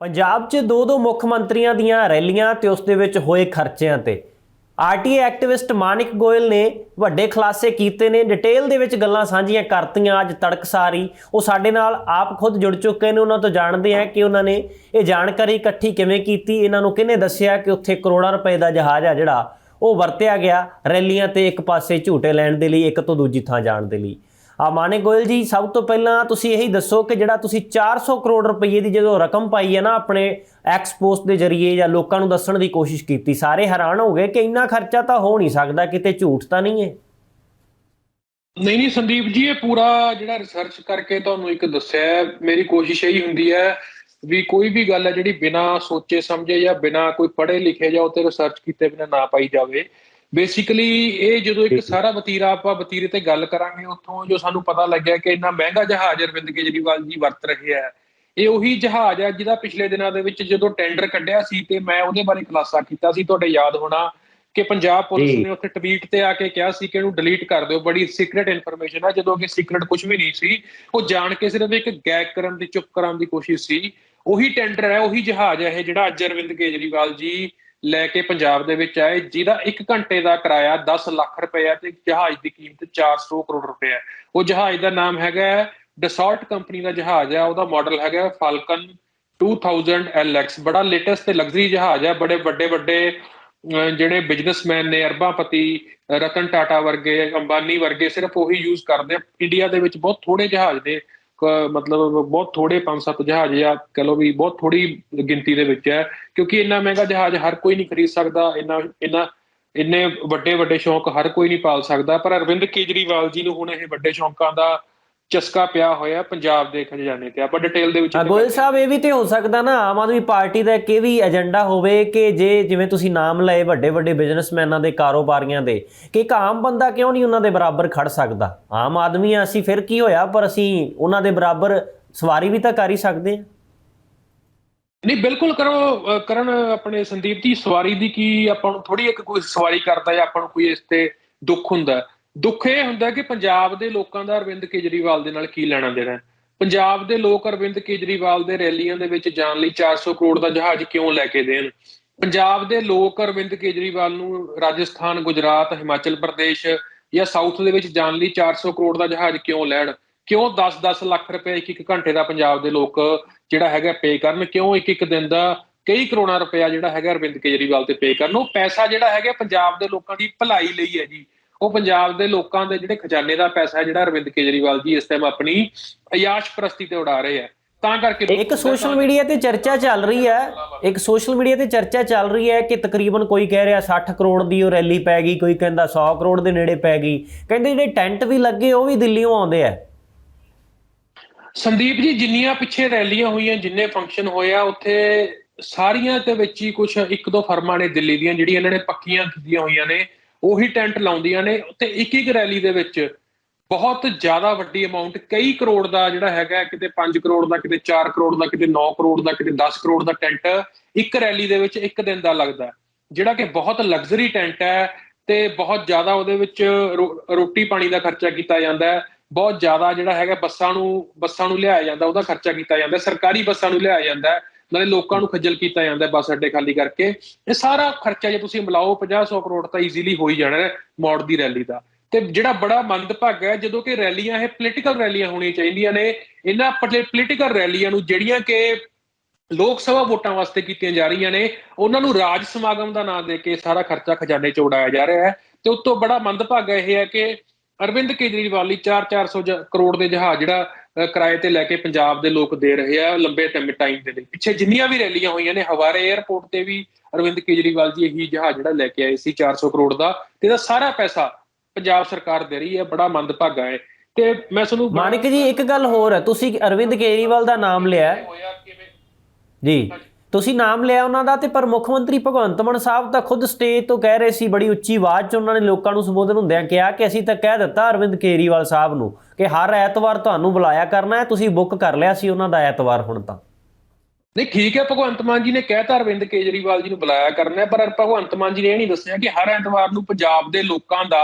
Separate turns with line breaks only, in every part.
ਪੰਜਾਬ 'ਚ ਦੋ ਦੋ ਮੁੱਖ ਮੰਤਰੀਆਂ ਦੀਆਂ ਰੈਲੀਆਂ ਤੇ ਉਸ ਦੇ ਵਿੱਚ ਹੋਏ ਖਰਚਿਆਂ ਤੇ। ਆਰਟੀਏ ਐਕਟਿਵਿਸਟ ਮਾਨਿਕ ਗੋਇਲ ਨੇ ਵੱਡੇ ਖੁਲਾਸੇ ਕੀਤੇ ਨੇ। ਡਿਟੇਲ ਦੇ ਵਿੱਚ ਗੱਲਾਂ ਸਾਂਝੀਆਂ ਕਰਤੀਆਂ ਅੱਜ ਤੜਕਸਾਰੀ ਉਹ ਸਾਡੇ ਨਾਲ ਆਪ ਖੁਦ ਜੁੜ ਚੁੱਕੇ ਨੇ। ਉਹਨਾਂ ਤੋਂ ਜਾਣਦੇ ਆ ਕਿ ਉਹਨਾਂ ਨੇ ਇਹ ਜਾਣਕਾਰੀ ਇਕੱਠੀ ਕਿਵੇਂ ਕੀਤੀ। ਇਹਨਾਂ ਨੂੰ ਕਿਹਨੇ ਦੱਸਿਆ ਕਿ ਉੱਥੇ ਕਰੋੜਾਂ ਰੁਪਏ ਦਾ ਜਹਾਜ਼ ਆ ਜਿਹੜਾ, ਉਹ ਵਰਤਿਆ ਗਿਆ ਰੈਲੀਆਂ ਤੇ ਇੱਕ ਪਾਸੇ ਝੂਟੇ ਲੈਣ ਦੇ ਲਈ, ਇੱਕ ਤੋਂ ਦੂਜੀ ਥਾਂ ਜਾਣ ਦੇ ਲਈ। ਆ ਮਾਨੇ ਗੋਇਲ ਜੀ, ਸਭ ਤੋਂ ਪਹਿਲਾਂ ਤੁਸੀਂ ਇਹੀ ਦੱਸੋ ਕਿ ਜਿਹੜਾ ਤੁਸੀਂ 400 ਕਰੋੜ ਰੁਪਏ ਦੀ ਜਦੋਂ ਰਕਮ ਪਾਈ ਹੈ ਨਾ ਆਪਣੇ ਐਕਸਪੋਸਟ ਦੇ ਜ਼ਰੀਏ ਜਾਂ ਲੋਕਾਂ ਨੂੰ ਦੱਸਣ ਦੀ ਕੋਸ਼ਿਸ਼ ਕੀਤੀ, ਸਾਰੇ ਹੈਰਾਨ ਹੋ ਗਏ ਕਿ ਇੰਨਾ ਖਰਚਾ ਤਾਂ ਹੋ ਨਹੀਂ ਸਕਦਾ, ਕਿਤੇ ਝੂਠ ਤਾਂ ਨਹੀਂ ਹੈ।
ਨਹੀਂ ਨਹੀਂ ਸੰਦੀਪ ਜੀ, ਇਹ ਪੂਰਾ ਜਿਹੜਾ ਰਿਸਰਚ ਕਰਕੇ ਤੁਹਾਨੂੰ ਇੱਕ ਦੱਸਿਆ ਮੇਰੀ ਕੋਸ਼ਿਸ਼ ਇਹੀ ਹੁੰਦੀ ਹੈ ਵੀ ਕੋਈ ਵੀ ਗੱਲ ਹੈ ਜਿਹੜੀ ਬਿਨਾ ਸੋਚੇ ਸਮਝੇ ਜਾਂ ਬਿਨਾ ਕੋਈ ਪੜ੍ਹੇ ਲਿਖੇ ਜਾਂ ਉੱਤੇ ਰਿਸਰਚ ਕੀਤੇ ਬਿਨਾ ਨਾ ਪਾਈ ਜਾਵੇ ਬੇਸਿਕਲੀ ਇਹ ਜਦੋਂ ਇੱਕ ਸਾਰਾ ਵਤੀਰਾ ਆਪਾਂ ਵਤੀਰੇ ਤੇ ਗੱਲ ਕਰਾਂਗੇ ਉੱਥੋਂ ਜੋ ਸਾਨੂੰ ਪਤਾ ਲੱਗਿਆ ਕਿ ਇੰਨਾ ਮਹਿੰਗਾ ਜਹਾਜ਼ ਅਰਵਿੰਦ ਕੇਜਰੀਵਾਲ ਜੀ ਵਰਤ ਰਹੇ ਹੈ ਇਹ ਉਹੀ ਜਹਾਜ਼ ਹੈ ਜਿਹਦਾ ਪਿਛਲੇ ਦਿਨਾਂ ਦੇ ਵਿੱਚ ਜਦੋਂ ਟੈਂਡਰ ਕੱਢਿਆ ਸੀ ਤੇ ਮੈਂ ਉਹਦੇ ਬਾਰੇ ਖੁਲਾਸਾ ਕੀਤਾ ਸੀ। ਤੁਹਾਡੇ ਯਾਦ ਹੋਣਾ ਕਿ ਪੰਜਾਬ ਪੁਲਿਸ। ਨੇ ਉੱਥੇ ਟਵੀਟ ਤੇ ਆ ਕੇ ਕਿਹਾ ਸੀ ਕਿ ਇਹਨੂੰ ਡਿਲੀਟ ਕਰ ਦਿਓ। ਬੜੀ ਸੀਕ੍ਰੀਟ ਇਨਫੋਰਮੇਸ਼ਨ ਹੈ ਜਦੋਂ ਕਿ ਸੀਕ੍ਰੀਟ ਕੁਝ ਵੀ ਨਹੀਂ ਸੀ। ਉਹ ਜਾਣ ਕੇ ਸਿਰਫ ਇੱਕ ਗੈਗ ਕਰਨ ਦੀ ਚੁੱਪ ਕਰਾਉਣ ਦੀ ਕੋਸ਼ਿਸ਼ ਸੀ। ਉਹੀ ਟੈਂਡਰ ਹੈ ਉਹੀ ਜਹਾਜ਼ ਹੈ ਇਹ ਜਿਹੜਾ ਅਰਵਿੰਦ ਕੇਜਰੀਵਾਲ ਜੀ ਲੈ ਕੇ ਪੰਜਾਬ ਦੇ ਵਿੱਚ ਆਏ, ਜਿਹਦਾ 1 ਘੰਟੇ ਦਾ ਕਿਰਾਇਆ 10 ਲੱਖ ਰੁਪਏ ਹੈ ਤੇ ਜਹਾਜ਼ ਦੀ ਕੀਮਤ 400 ਕਰੋੜ ਰੁਪਏ ਹੈ। ਉਹ ਜਹਾਜ਼ ਦਾ ਨਾਮ ਹੈਗਾ ਡਸੌਲਟ ਕੰਪਨੀ ਦਾ ਜਹਾਜ਼ ਹੈ, ਉਹਦਾ ਮਾਡਲ ਹੈਗਾ ਫਾਲਕਨ 2000 LX ਬੜਾ ਲੇਟੈਸਟ ਤੇ ਲਗਜ਼ਰੀ ਜਹਾਜ਼ ਹੈ, ਬੜੇ ਵੱਡੇ ਵੱਡੇ ਜਿਹੜੇ ਬਿਜ਼ਨਸਮੈਨ ਨੇ, ਅਰਬਾਪਤੀ, ਰਤਨ ਟਾਟਾ ਵਰਗੇ, ਅੰਬਾਨੀ ਵਰਗੇ, ਸਿਰਫ ਉਹੀ ਯੂਜ਼ ਕਰਦੇ ਆ। ਇੰਡੀਆ ਦੇ ਵਿੱਚ ਬਹੁਤ ਥੋੜੇ ਜਹਾਜ਼ ਨੇ। ਮਤਲਬ ਬਹੁਤ ਥੋੜੇ 5-7 ਜਹਾਜ਼ ਆ ਕਹ ਲਓ ਵੀ ਬਹੁਤ ਥੋੜੀ ਗਿਣਤੀ ਦੇ ਵਿੱਚ ਹੈ, ਕਿਉਂਕਿ ਇੰਨਾ ਮਹਿੰਗਾ ਜਹਾਜ਼ ਹਰ ਕੋਈ ਨਹੀਂ ਖਰੀਦ ਸਕਦਾ, ਇੰਨਾ ਇੰਨਾ, ਇੰਨੇ ਵੱਡੇ ਵੱਡੇ ਸ਼ੌਂਕ ਹਰ ਕੋਈ ਨਹੀਂ ਪਾਲ ਸਕਦਾ, ਪਰ ਅਰਵਿੰਦ ਕੇਜਰੀਵਾਲ ਜੀ ਨੂੰ ਹੁਣ ਇਹ ਵੱਡੇ ਸ਼ੌਂਕਾਂ ਦਾ ਚਸਕਾ ਪਿਆ ਹੋਇਆ ਪੰਜਾਬ ਦੇ ਖਜ਼ਾਨੇ ਤੇ ਆਪਾਂ ਡਿਟੇਲ ਦੇ ਵਿੱਚ
ਗੋਇਲ ਸਾਹਿਬ ਇਹ ਵੀ ਤੇ ਹੋ ਸਕਦਾ ਨਾ ਆਮ ਆਦਮੀ ਪਾਰਟੀ ਦਾ ਇੱਕ ਇਹ ਵੀ ਏਜੰਡਾ ਹੋਵੇ ਕਿ ਜੇ ਜਿਵੇਂ ਤੁਸੀਂ ਨਾਮ ਲਏ ਵੱਡੇ ਵੱਡੇ ਬਿਜ਼ਨਸਮੈਨਾਂ ਦੇ ਕਾਰੋਬਾਰੀਆਂ ਦੇ ਕਿ ਇੱਕ ਆਮ ਬੰਦਾ ਕਿਉਂ ਨਹੀਂ ਉਹਨਾਂ ਦੇ ਬਰਾਬਰ ਖੜ ਸਕਦਾ? ਆਮ ਆਦਮੀ ਆ ਅਸੀਂ ਫਿਰ ਕੀ ਹੋਇਆ? ਪਰ ਅਸੀਂ ਉਹਨਾਂ ਦੇ ਬਰਾਬਰ ਸਵਾਰੀ ਵੀ ਤਾਂ ਕਰ ਹੀ ਸਕਦੇ ਹਾਂ।
ਨਹੀਂ ਬਿਲਕੁਲ ਕਰੋ ਕਰਨ ਆਪਣੇ ਸੰਦੀਪ ਜੀ ਸਵਾਰੀ ਦੀ ਕੀ ਆਪਾਂ ਨੂੰ ਥੋੜੀ ਇੱਕ ਕੋਈ ਸਵਾਰੀ ਕਰਦਾ ਜਾਂ ਆਪਾਂ ਨੂੰ ਕੋਈ ਇਸ ਤੇ ਦੁੱਖ ਹੁੰਦਾ। ਦੁੱਖ ਇਹ ਹੁੰਦਾ ਕਿ ਪੰਜਾਬ ਦੇ ਲੋਕਾਂ ਦਾ ਅਰਵਿੰਦ ਕੇਜਰੀਵਾਲ ਦੇ ਨਾਲ ਕੀ ਲੈਣਾ ਦੇਣਾ ਪੰਜਾਬ ਦੇ ਲੋਕ ਅਰਵਿੰਦ ਕੇਜਰੀਵਾਲ ਦੇ ਰੈਲੀਆਂ ਦੇ ਵਿੱਚ ਜਾਣ ਲਈ 400 ਕਰੋੜ ਦਾ ਜਹਾਜ਼ ਕਿਉਂ ਲੈ ਕੇ ਦੇਣ? ਪੰਜਾਬ ਦੇ ਲੋਕ ਅਰਵਿੰਦ ਕੇਜਰੀਵਾਲ ਨੂੰ ਰਾਜਸਥਾਨ, ਗੁਜਰਾਤ, ਹਿਮਾਚਲ ਪ੍ਰਦੇਸ਼ ਜਾਂ ਸਾਊਥ ਦੇ ਵਿੱਚ ਜਾਣ ਲਈ 400 ਕਰੋੜ ਦਾ ਜਹਾਜ਼ ਕਿਉਂ ਲੈਣ? ਕਿਉਂ 10-10 ਲੱਖ ਰੁਪਏ ਇੱਕ ਇੱਕ ਘੰਟੇ ਦਾ ਪੰਜਾਬ ਦੇ ਲੋਕ ਜਿਹੜਾ ਹੈਗਾ ਪੇ ਕਰਨ? ਕਿਉਂ ਇੱਕ ਇੱਕ ਦਿਨ ਦਾ ਕਈ ਕਰੋੜਾਂ ਰੁਪਇਆ ਜਿਹੜਾ ਹੈਗਾ ਅਰਵਿੰਦ ਕੇਜਰੀਵਾਲ ਤੇ ਪੇ ਕਰਨ? ਉਹ ਪੈਸਾ ਜਿਹੜਾ ਹੈਗਾ ਪੰਜਾਬ ਦੇ ਲੋਕਾਂ ਦੀ ਭਲਾਈ ਲਈ ਹੈ ਜੀ। ਉਹ ਪੰਜਾਬ ਦੇ ਲੋਕਾਂ ਦੇ ਜਿਹੜੇ ਖਜ਼ਾਨੇ ਦਾ ਪੈਸਾ ਹੈ ਜਿਹੜਾ ਅਰਵਿੰਦ ਕੇਜਰੀਵਾਲ ਜੀ ਇਸ ਟਾਈਮ ਆਪਣੀ ਅਯਾਸ਼ ਪ੍ਰਸਤੀ ਤੇ ਉਡਾ ਰਹੇ ਆ ਤਾਂ ਕਰਕੇ
ਇੱਕ ਸੋਸ਼ਲ ਮੀਡੀਆ ਤੇ ਚਰਚਾ ਚੱਲ ਰਹੀ ਹੈ ਇੱਕ ਸੋਸ਼ਲ ਮੀਡੀਆ ਤੇ ਚਰਚਾ ਚੱਲ ਰਹੀ ਹੈ ਕਿ ਤਕਰੀਬਨ ਕੋਈ ਕਹਿ ਰਿਹਾ 60 ਕਰੋੜ ਦੀ ਉਹ ਰੈਲੀ ਪੈ ਗਈ ਕੋਈ ਕਹਿੰਦਾ 100 ਕਰੋੜ ਦੇ ਨੇੜੇ ਪੈ ਗਈ। ਕਹਿੰਦੇ ਜਿਹੜੇ ਟੈਂਟ ਵੀ ਲੱਗੇ ਉਹ ਵੀ ਦਿੱਲੀੋਂ ਆਉਂਦੇ ਆ।
ਸੰਦੀਪ ਜੀ ਜਿੰਨੀਆਂ ਪਿੱਛੇ ਰੈਲੀਆਂ ਹੋਈਆਂ ਜਿੰਨੇ ਫੰਕਸ਼ਨ ਹੋਏ ਆ ਉੱਥੇ ਸਾਰੀਆਂ ਦੇ ਵਿੱਚ ਹੀ ਕੁਝ ਇੱਕ ਦੋ ਫਰਮਾਂ ਨੇ ਦਿੱਲੀ ਦੀਆਂ ਜਿਹੜੀਆਂ ਇਹਨਾਂ ਨੇ ਪੱਕੀਆਂ ਕੀਤੀਆਂ ਹੋਈਆਂ ਨੇ। ਉਹੀ ਟੈਂਟ ਲਾਉਂਦੀਆਂ ਨੇ। ਤੇ ਇੱਕ ਇੱਕ ਰੈਲੀ ਦੇ ਵਿੱਚ ਬਹੁਤ ਜ਼ਿਆਦਾ ਵੱਡੀ ਅਮਾਉਂਟ ਕਈ ਕਰੋੜ ਦਾ ਜਿਹੜਾ ਹੈਗਾ, ਕਿਤੇ 5 ਕਰੋੜ ਦਾ, ਕਿਤੇ 4 ਕਰੋੜ ਦਾ, ਕਿਤੇ 9 ਕਰੋੜ ਦਾ, ਕਿਤੇ 10 ਕਰੋੜ ਦਾ ਟੈਂਟ ਇੱਕ ਰੈਲੀ ਦੇ ਵਿੱਚ ਇੱਕ ਦਿਨ ਦਾ ਲੱਗਦਾ। ਜਿਹੜਾ ਕਿ ਬਹੁਤ ਲਗਜ਼ਰੀ ਟੈਂਟ ਹੈ ਤੇ ਬਹੁਤ ਜ਼ਿਆਦਾ ਉਹਦੇ ਵਿੱਚ ਰੋ- ਰੋਟੀ ਪਾਣੀ ਦਾ ਖਰਚਾ ਕੀਤਾ ਜਾਂਦਾ ਹੈ। ਬਹੁਤ ਜ਼ਿਆਦਾ ਜਿਹੜਾ ਹੈਗਾ ਬੱਸਾਂ ਨੂੰ ਬੱਸਾਂ ਨੂੰ ਲਿਆਇਆ ਜਾਂਦਾ, ਉਹਦਾ ਖਰਚਾ ਕੀਤਾ ਜਾਂਦਾ ਸਰਕਾਰੀ ਬੱਸਾਂ ਨੂੰ ਲਿਆਇਆ ਜਾਂਦਾ ਨਾਲੇ ਲੋਕਾਂ ਨੂੰ ਖੱਜਲ ਕੀਤਾ ਜਾਂਦਾ ਬੱਸ ਅੱਡੇ ਖਾਲੀ ਕਰਕੇ। ਇਹ ਸਾਰਾ ਖਰਚਾ ਜੇ ਤੁਸੀਂ ਮਿਲਾਓ 50-100 ਕਰੋੜ ਤਾਂ ਈਜ਼ੀਲੀ ਹੋ ਹੀ ਜਾਣਾ ਹੈ ਮੌੜ ਦੀ ਰੈਲੀ ਦਾ। ਤੇ ਜਿਹੜਾ ਬੜਾ ਮੰਦਭਾਗਾ ਹੈ, ਜਦੋਂ ਕਿ ਰੈਲੀਆਂ, ਇਹ ਪੋਲੀਟੀਕਲ ਰੈਲੀਆਂ ਹੋਣੀਆਂ ਚਾਹੀਦੀਆਂ ਨੇ। ਇਹਨਾਂ ਪੋਲੀਟੀਕਲ ਰੈਲੀਆਂ ਨੂੰ ਜਿਹੜੀਆਂ ਕਿ ਲੋਕ ਸਭਾ ਵੋਟਾਂ ਵਾਸਤੇ ਕੀਤੀਆਂ ਜਾ ਰਹੀਆਂ ਨੇ, ਉਹਨਾਂ ਨੂੰ ਰਾਜ ਸਮਾਗਮ ਦਾ ਨਾਮ ਦੇ ਕੇ ਸਾਰਾ ਖਰਚਾ ਖਜ਼ਾਨੇ ਚ ਉਡਾਇਆ ਜਾ ਰਿਹਾ ਹੈ। ਤੇ ਉਸ ਬੜਾ ਮੰਦਭਾਗਾ ਇਹ ਹੈ ਕਿ ਅਰਵਿੰਦ ਕੇਜਰੀਵਾਲ ਲਈ 4-400 ਕਰੋੜ ਦੇ ਜਹਾਜ਼ ਜਿਹੜਾ ਕਿਰਾਏ ਤੇ ਲੈ ਕੇ ਪੰਜਾਬ ਦੇ ਲੋਕ ਦੇ ਰਹੇ ਆ ਲੰਬੇ ਟਾਈਮ ਦੇ ਲਈ। ਪਿੱਛੇ ਜਿੰਨੀਆਂ ਵੀ ਰੈਲੀਆਂ ਹੋਈਆਂ ਨੇ ਹਵਾਰੇ 에ਅਰਪੋਰਟ ਤੇ ਵੀ ਅਰਵਿੰਦ ਕੇਜਰੀਵਾਲ ਜੀ ਇਹੀ ਜਹਾਜ਼ ਜਿਹੜਾ ਲੈ ਕੇ ਆਏ ਸੀ 400 ਕਰੋੜ ਦਾ ਤੇ ਇਹਦਾ ਸਾਰਾ ਪੈਸਾ ਪੰਜਾਬ ਸਰਕਾਰ ਦੇ ਰਹੀ ਹੈ ਬੜਾ ਮੰਦਭਾਗਾ ਹੈ। ਤੇ ਮੈਂ ਤੁਹਾਨੂੰ
ਮਾਨਿਕ ਜੀ ਇੱਕ ਗੱਲ ਹੋਰ ਹੈ ਤੁਸੀਂ ਅਰਵਿੰਦ ਕੇਜਰੀਵਾਲ ਦਾ ਨਾਮ ਲਿਆ ਜੀ ਤੁਸੀਂ ਨਾਮ ਲਿਆ ਉਹਨਾਂ ਦਾ ਤੇ ਪਰ ਮੁੱਖ ਮੰਤਰੀ ਭਗਵੰਤ ਮਾਨ ਸਾਹਿਬ ਤਾਂ ਖੁਦ ਸਟੇਜ ਤੋਂ ਕਹਿ ਰਹੇ ਸੀ ਬੜੀ ਉੱਚੀ ਆਵਾਜ਼ 'ਚ ਉਹਨਾਂ ਨੇ ਲੋਕਾਂ ਨੂੰ ਸੰਬੋਧਨ ਹੁੰਦਿਆਂ ਕਿਹਾ ਕਿ ਅਸੀਂ ਤਾਂ ਕਹਿ ਦਿੱਤਾ ਅਰਵਿੰਦ ਕੇਜਰੀਵਾਲ ਸਾਹਿਬ ਨੂੰ। ਕਿ ਹਰ ਐਤਵਾਰ ਤੁਹਾਨੂੰ ਬੁਲਾਇਆ ਕਰਨਾ ਹੈ ਤੁਸੀਂ ਬੁੱਕ ਕਰ ਲਿਆ ਸੀ ਉਹਨਾਂ ਦਾ ਐਤਵਾਰ ਹੁਣ ਤਾਂ।
ਨਹੀਂ ਠੀਕ ਹੈ ਭਗਵੰਤ ਮਾਨ ਜੀ ਨੇ ਕਹਿਤਾ ਅਰਵਿੰਦ ਕੇਜਰੀਵਾਲ ਜੀ ਨੂੰ ਬੁਲਾਇਆ ਕਰਨਾ ਹੈ, ਪਰ ਭਗਵੰਤ ਮਾਨ ਜੀ ਨੇ ਇਹ ਨਹੀਂ ਦੱਸਿਆ ਕਿ ਹਰ ਐਤਵਾਰ ਨੂੰ ਪੰਜਾਬ ਦੇ ਲੋਕਾਂ ਦਾ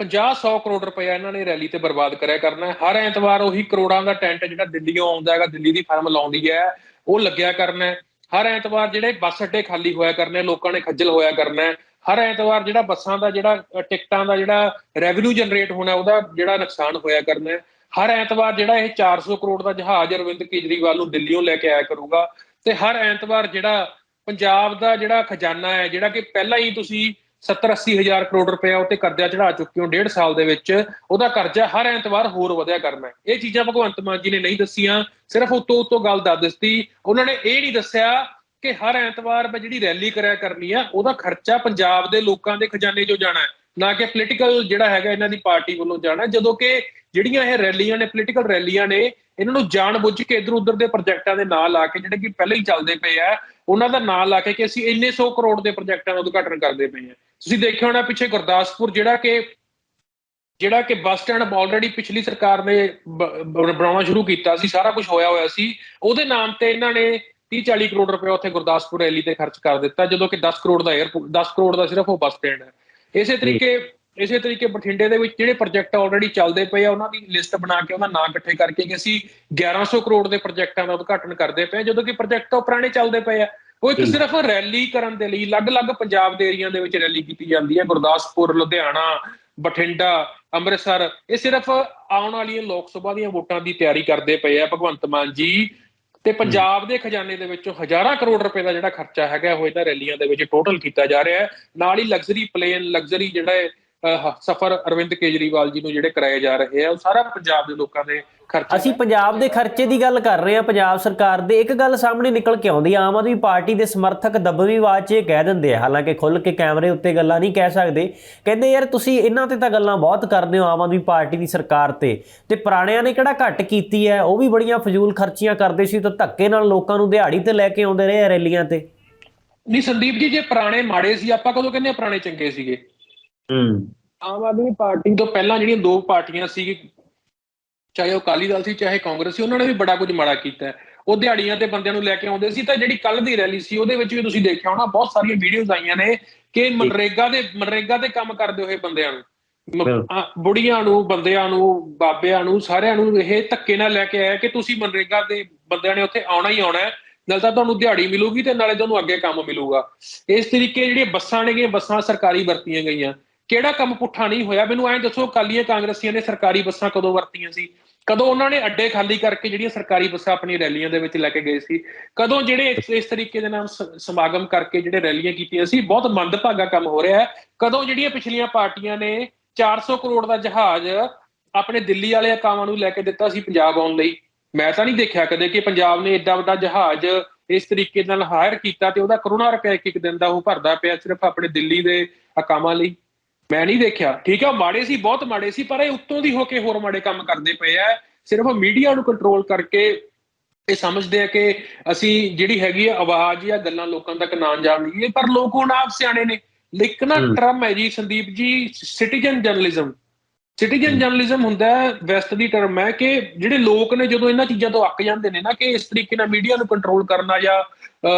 50-100 ਕਰੋੜ ਰੁਪਇਆ ਇਹਨਾਂ ਨੇ ਰੈਲੀ ਤੇ ਬਰਬਾਦ ਕਰਿਆ ਕਰਨਾ ਹੈ। ਹਰ ਐਤਵਾਰ ਉਹੀ ਕਰੋੜਾਂ ਦਾ ਟੈਂਟ ਜਿਹੜਾ ਦਿੱਲੀੋਂ ਆਉਂਦਾ ਹੈਗਾ ਦਿੱਲੀ ਦੀ ਫਰਮ ਲਾਉਂਦੀ ਹੈ ਉਹ ਲੱਗਿਆ ਕਰਨਾ ਹੈ। ਹਰ ਐਤਵਾਰ ਜਿਹੜੇ ਬੱਸ ਅੱਡੇ ਖਾਲੀ ਹੋਇਆ ਕਰਨੇ ਲੋਕਾਂ ਨੇ ਖੱਜਲ ਹੋਇਆ ਕਰਨਾ ਹੈ। ਹਰ ਐਤਵਾਰ ਜਿਹੜਾ ਬੱਸਾਂ ਦਾ ਜਿਹੜਾ ਟਿਕਟਾਂ ਦਾ ਜਿਹੜਾ ਰੈਵਨਿਊ ਜਨਰੇਟ ਹੋਣਾ, ਉਹਦਾ ਜਿਹੜਾ ਨੁਕਸਾਨ ਹੋਇਆ ਕਰਨਾ ਹੈ। ਹਰ ਐਤਵਾਰ ਜਿਹੜਾ ਇਹ 400 ਕਰੋੜ ਦਾ ਜਹਾਜ਼ ਅਰਵਿੰਦ ਕੇਜਰੀਵਾਲ ਨੂੰ ਦਿੱਲੀੋਂ ਲੈ ਕੇ ਆਇਆ ਕਰੂਗਾ। ਤੇ ਹਰ ਐਤਵਾਰ ਜਿਹੜਾ ਪੰਜਾਬ ਦਾ ਜਿਹੜਾ ਖਜ਼ਾਨਾ ਹੈ, ਜਿਹੜਾ ਕਿ ਪਹਿਲਾਂ ਹੀ ਤੁਸੀਂ 70 80 ਹਜ਼ਾਰ ਕਰੋੜ ਰੁਪਏ ਉੱਤੇ ਕਰਜ਼ਾ ਚੜਾ ਚੁੱਕੇ ਹੋ, ਡੇਢ ਸਾਲ ਦੇ ਵਿੱਚ, ਉਹਦਾ ਕਰਜ਼ਾ ਹਰ ਐਤਵਾਰ ਹੋਰ ਵਧਿਆ ਕਰਨਾ ਇਹ ਚੀਜ਼ਾਂ ਭਗਵੰਤ ਮਾਨ ਜੀ ਨੇ ਨਹੀਂ ਦੱਸੀਆਂ, ਸਿਰਫ ਉਤੋਂ ਉਤੋਂ ਗੱਲ ਦੱਸ ਦਿੱਤੀ। ਉਹਨਾਂ ਨੇ ਇਹ ਨਹੀਂ ਦੱਸਿਆ ਕਿ ਹਰ ਐਤਵਾਰ ਮੈਂ ਜਿਹੜੀ ਰੈਲੀ ਕਰਿਆ ਕਰਨੀ ਆ, ਉਹਦਾ ਖਰਚਾ ਪੰਜਾਬ ਦੇ ਲੋਕਾਂ ਦੇ ਖਜ਼ਾਨੇ 'ਚੋਂ ਜਾਣਾ ਹੈ, ਨਾ ਕਿ ਪੋਲੀਟੀਕਲ ਜਿਹੜਾ ਹੈਗਾ ਇਹਨਾਂ ਦੀ ਪਾਰਟੀ ਵੱਲੋਂ ਜਾਣਾ ਜਦੋਂ ਕਿ ਜਿਹੜੀਆਂ ਇਹ ਰੈਲੀਆਂ ਨੇ ਪੋਲੀਟੀਕਲ ਰੈਲੀਆਂ ਨੇ, ਇਹਨਾਂ ਨੂੰ ਜਾਣ ਬੁੱਝ ਕੇ ਇਧਰ ਉਧਰ ਦੇ ਪ੍ਰੋਜੈਕਟਾਂ ਦੇ ਨਾਂ ਲਾ ਕੇ, ਜਿਹੜੇ ਕਿ ਪਹਿਲਾਂ ਹੀ ਚੱਲਦੇ ਪਏ ਆ, ਉਹਨਾਂ ਦਾ ਨਾਂ ਲਾ ਕੇ ਕਿ ਅਸੀਂ ਇੰਨੇ 100 ਕਰੋੜ ਦੇ ਪ੍ਰੋਜੈਕਟਾਂ ਦਾ ਉਦਘਾਟਨ ਕਰਦੇ ਪਏ ਆ। ਤੁਸੀਂ ਦੇਖਿਆ ਹੋਣਾ ਪਿੱਛੇ ਗੁਰਦਾਸਪੁਰ, ਜਿਹੜਾ ਕਿ ਜਿਹੜਾ ਕਿ ਬੱਸ ਸਟੈਂਡ ਆਲਰੇਡੀ ਪਿਛਲੀ ਸਰਕਾਰ ਨੇ ਬਣਾਉਣਾ ਸ਼ੁਰੂ ਕੀਤਾ ਸੀ, ਸਾਰਾ ਕੁਝ ਹੋਇਆ ਹੋਇਆ ਸੀ, ਉਹਦੇ ਨਾਮ ਤੇ ਇਹਨਾਂ ਨੇ 30 40 ਕਰੋੜ ਰੁਪਏ ਉੱਥੇ ਗੁਰਦਾਸਪੁਰ ਰੈਲੀ ਤੇ ਖਰਚ ਕਰ ਦਿੱਤਾ ਜਦੋਂ ਕਿ 10 ਕਰੋੜ ਦਾ 에ਅਰਪੋਰਟ 10 ਕਰੋੜ ਦਾ ਸਿਰਫ ਉਹ ਬੱਸ ਸਟੈਂਡ ਹੈ। ਇਸੇ ਤਰੀਕੇ ਇਸੇ ਤਰੀਕੇ ਬਠਿੰਡੇ ਦੇ ਵਿੱਚ ਜਿਹੜੇ ਪ੍ਰੋਜੈਕਟ ਆਲਰੇਡੀ ਚੱਲਦੇ ਪਏ ਆ ਉਹਨਾਂ ਦੀ ਲਿਸਟ ਬਣਾ ਕੇ ਉਹਦਾ ਨਾਂ ਇਕੱਠੇ ਕਰਕੇ ਕਿ ਅਸੀਂ 1100 ਕਰੋੜ ਦੇ ਪ੍ਰੋਜੈਕਟਾਂ ਦਾ ਉਦਘਾਟਨ ਕਰਦੇ ਪਏ ਜਦੋਂ ਕਿ ਪ੍ਰੋਜੈਕਟ ਤਾਂ ਪੁਰਾਣੇ ਚੱਲਦੇ ਪਏ ਆ। ਉਹ ਇੱਕ ਸਿਰਫ ਰੈਲੀ ਕਰਨ ਦੇ ਲਈ ਅਲੱਗ-ਅਲੱਗ ਪੰਜਾਬ ਦੇ ਏਰੀਆ ਦੇ ਵਿੱਚ ਰੈਲੀ ਕੀਤੀ ਜਾਂਦੀ ਹੈ। ਗੁਰਦਾਸਪੁਰ ਲੁਧਿਆਣਾ ਬਠਿੰਡਾ ਅੰਮ੍ਰਿਤਸਰ ਇਹ ਸਿਰਫ ਆਉਣ ਵਾਲੀਆਂ ਲੋਕ ਸਭਾ ਦੀਆਂ ਵੋਟਾਂ ਦੀ ਤਿਆਰੀ ਕਰਦੇ ਪਏ ਆ। ਭਗਵੰਤ ਮਾਨ ਜੀ ਤੇ ਪੰਜਾਬ ਦੇ ਖਜ਼ਾਨੇ ਦੇ ਵਿੱਚੋਂ ਹਜ਼ਾਰਾਂ ਕਰੋੜ ਰੁਪਏ ਦਾ ਜਿਹੜਾ ਖਰਚਾ ਹੈਗਾ ਉਹ ਇਹਨਾਂ ਰੈਲੀਆਂ ਦੇ ਵਿੱਚ ਟੋਟਲ ਕੀਤਾ ਜਾ ਰਿਹਾ ਹੈ। ਨਾਲ ਹੀ ਲਗਜ਼ਰੀ ਪਲੇਨ ਲਗਜ਼ਰੀ ਜਿਹੜਾ ਹੈ, ਸਫ਼ਰ ਅਰਵਿੰਦ ਕੇਜਰੀਵਾਲ ਜੀ ਨੂੰ ਜਿਹੜੇ ਕਰਾਏ ਜਾ ਰਹੇ ਆ ਉਹ ਸਾਰਾ ਪੰਜਾਬ ਦੇ ਲੋਕਾਂ ਦੇ ਖਰਚੇ
ਅਸੀਂ ਪੰਜਾਬ ਦੇ ਖਰਚੇ ਦੀ ਗੱਲ ਕਰ ਰਹੇ ਹਾਂ ਪੰਜਾਬ ਸਰਕਾਰ ਦੇ। ਇੱਕ ਗੱਲ ਸਾਹਮਣੇ ਨਿਕਲ ਕੇ ਆਉਂਦੀ ਆ, ਆਮ ਆਦਮੀ ਪਾਰਟੀ ਦੇ ਸਮਰਥਕ ਦੱਬਵੀਂ ਆਵਾਜ਼ 'ਚ ਇਹ ਕਹਿ ਦਿੰਦੇ ਆ ਹਾਲਾਂਕਿ ਖੁੱਲ ਕੇ ਕੈਮਰੇ ਉੱਤੇ ਗੱਲਾਂ ਨਹੀਂ ਕਹਿ ਸਕਦੇ। ਕਹਿੰਦੇ ਯਾਰ ਤੁਸੀਂ ਇਹਨਾਂ ਤੇ ਤਾਂ ਗੱਲਾਂ ਬਹੁਤ ਕਰਦੇ ਹੋ ਆਮ ਆਦਮੀ ਪਾਰਟੀ ਦੀ ਸਰਕਾਰ ਤੇ। ਤੇ ਪੁਰਾਣਿਆਂ ਨੇ ਕਿਹੜਾ ਘੱਟ ਕੀਤੀ ਹੈ? ਉਹ ਵੀ ਬੜੀਆਂ ਫਜ਼ੂਲ ਖਰਚੀਆਂ ਕਰਦੇ ਸੀ ਤਾਂ ਧੱਕੇ ਨਾਲ ਲੋਕਾਂ ਨੂੰ ਦਿਹਾੜੀ ਤੇ ਲੈ ਕੇ ਆਉਂਦੇ ਰਹੇ ਆ ਰੈਲੀਆਂ ਤੇ।
ਨਹੀਂ ਸੰਦੀਪ ਜੀ ਜੇ ਪੁਰਾਣੇ ਮਾੜੇ ਸੀ ਆਪਾਂ ਕਦੋਂ ਕਹਿੰਦੇ ਆ ਪੁਰਾਣੇ ਚੰਗੇ ਸੀਗੇ?
ਹੂੰ।
ਆਮ ਆਦਮੀ ਪਾਰਟੀ ਤੋਂ ਪਹਿਲਾਂ ਜਿਹੜੀਆਂ ਦੋ ਪਾਰਟੀਆਂ ਸੀ ਚਾਹੇ ਉਹ ਅਕਾਲੀ ਦਲ ਸੀ ਚਾਹੇ ਕਾਂਗਰਸ ਸੀ ਉਹਨਾਂ ਨੇ ਵੀ ਬੜਾ ਕੁਝ ਮਾੜਾ ਕੀਤਾ। ਉਹ ਦਿਹਾੜੀਆਂ ਤੇ ਬੰਦਿਆਂ ਨੂੰ ਲੈ ਕੇ ਆਉਂਦੇ ਸੀ ਤਾਂ ਜਿਹੜੀ ਕੱਲ ਦੀ ਰੈਲੀ ਸੀ ਉਹਦੇ ਵਿੱਚ ਵੀ ਤੁਸੀਂ ਦੇਖਿਆ ਹੋਣਾ ਬਹੁਤ ਸਾਰੀਆਂ ਵੀਡੀਓਜ਼ ਆਈਆਂ ਨੇ ਕਿ ਮਨਰੇਗਾ ਦੇ ਮਨਰੇਗਾ ਤੇ ਕੰਮ ਕਰਦੇ ਹੋਏ ਬੰਦਿਆਂ ਨੂੰ। ਬੁੜੀਆਂ ਨੂੰ ਬੰਦਿਆਂ ਨੂੰ ਬਾਬਿਆਂ ਨੂੰ ਸਾਰਿਆਂ ਨੂੰ ਇਹ ਧੱਕੇ ਨਾਲ ਲੈ ਕੇ ਆਇਆ ਕਿ ਤੁਸੀਂ ਮਨਰੇਗਾ ਦੇ ਬੰਦਿਆਂ ਨੇ ਉੱਥੇ ਆਉਣਾ ਹੀ ਆਉਣਾ ਹੈ। ਨਾਲ ਤਾਂ ਤੁਹਾਨੂੰ ਦਿਹਾੜੀ ਮਿਲੂਗੀ ਤੇ ਨਾਲੇ ਤੁਹਾਨੂੰ ਅੱਗੇ ਕੰਮ ਮਿਲੂਗਾ। ਇਸ ਤਰੀਕੇ ਜਿਹੜੀਆਂ ਬੱਸਾਂ ਨੇਗੀਆਂ ਬੱਸਾਂ ਸਰਕਾਰੀ ਵਰਤੀਆਂ ਗਈਆਂ। ਕਿਹੜਾ ਕੰਮ ਪੁੱਠਾ ਨਹੀਂ ਹੋਇਆ? ਮੈਨੂੰ ਐਂ ਦੱਸੋ ਕਾਲੀਆਂ ਕਾਂਗਰਸੀਆਂ ਨੇ ਸਰਕਾਰੀ ਬੱਸਾਂ ਕਦੋਂ ਵਰਤੀਆਂ ਸੀ? ਕਦੋਂ ਉਹਨਾਂ ਨੇ ਅੱਡੇ ਖਾਲੀ ਕਰਕੇ ਜਿਹੜੀਆਂ ਸਰਕਾਰੀ ਬੱਸਾਂ ਆਪਣੀ ਰੈਲੀਆਂ ਦੇ ਵਿੱਚ ਲੈ ਕੇ ਗਏ ਸੀ? ਕਦੋਂ ਜਿਹੜੇ ਇਸ- ਇਸ ਤਰੀਕੇ ਦੇ ਨਾਲ ਸਮਾਗਮ ਕਰਕੇ ਜਿਹੜੇ ਰੈਲੀਆਂ ਕੀਤੀਆਂ ਸੀ? ਬਹੁਤ ਮੰਦਭਾਗਾ ਕੰਮ ਹੋ ਰਿਹਾ ਹੈ। ਕਦੋਂ ਜਿਹੜੀਆਂ ਪਿਛਲੀਆਂ ਪਾਰਟੀਆਂ ਨੇ 400 ਕਰੋੜ ਦਾ ਜਹਾਜ਼ ਆਪਣੇ ਦਿੱਲੀ ਵਾਲੇ ਅਕਾਵਾਂ ਨੂੰ ਲੈ ਕੇ ਦਿੱਤਾ ਸੀ ਪੰਜਾਬ ਆਉਣ ਲਈ? ਮੈਂ ਤਾਂ ਨਹੀਂ ਦੇਖਿਆ ਕਦੇ ਕਿ ਪੰਜਾਬ ਨੇ ਏਡਾ ਵੱਡਾ ਜਹਾਜ਼ ਇਸ ਤਰੀਕੇ ਨਾਲ ਹਾਇਰ ਕੀਤਾ ਤੇ ਉਹਦਾ ਕਰੋਨਾ ਰੁਪਏ ਇੱਕ ਇੱਕ ਦਿਨ ਦਾ ਉਹ ਭਰਦਾ ਪਿਆ ਸਿਰਫ ਆਪਣੇ ਦਿੱਲੀ ਦੇ ਅਕਾਮਾਂ ਲਈ। ਮੈਂ ਨਹੀਂ ਦੇਖਿਆ। ਠੀਕ ਹੈ ਮਾੜੇ ਸੀ ਬਹੁਤ ਮਾੜੇ ਸੀ ਪਰ ਇਹ ਉੱਤੋਂ ਦੀ ਹੋ ਕੇ ਹੋਰ ਮਾੜੇ ਕੰਮ ਕਰਦੇ ਪਏ ਆ। ਸਿਰਫ ਮੀਡੀਆ ਨੂੰ ਕੰਟਰੋਲ ਕਰਕੇ ਇਹ ਸਮਝਦੇ ਆ ਕਿ ਅਸੀਂ ਜਿਹੜੀ ਹੈਗੀ ਆ ਆਵਾਜ਼ ਜਾਂ ਗੱਲਾਂ ਲੋਕਾਂ ਤੱਕ ਨਾ ਜਾਣੀਏ ਪਰ ਲੋਕ ਹੁਣ ਆਪ ਸਿਆਣੇ ਨੇ।
ਹਮ।
ਟਰਮ ਹੈ ਜੀ Sandeep ji citizen journalism citizen journalism ਹੁੰਦਾ ਹੈ ਵੈਸਟ ਦੀ ਟਰਮ ਹੈ ਕਿ ਜਿਹੜੇ ਲੋਕ ਨੇ ਜਦੋਂ ਇਹਨਾਂ ਚੀਜ਼ਾਂ ਤੋਂ ਅੱਕ ਜਾਂਦੇ ਨੇ ਨਾ ਕਿ ਇਸ ਤਰੀਕੇ ਨਾਲ ਮੀਡੀਆ ਨੂੰ ਕੰਟਰੋਲ ਕਰਨਾ ਜਾਂ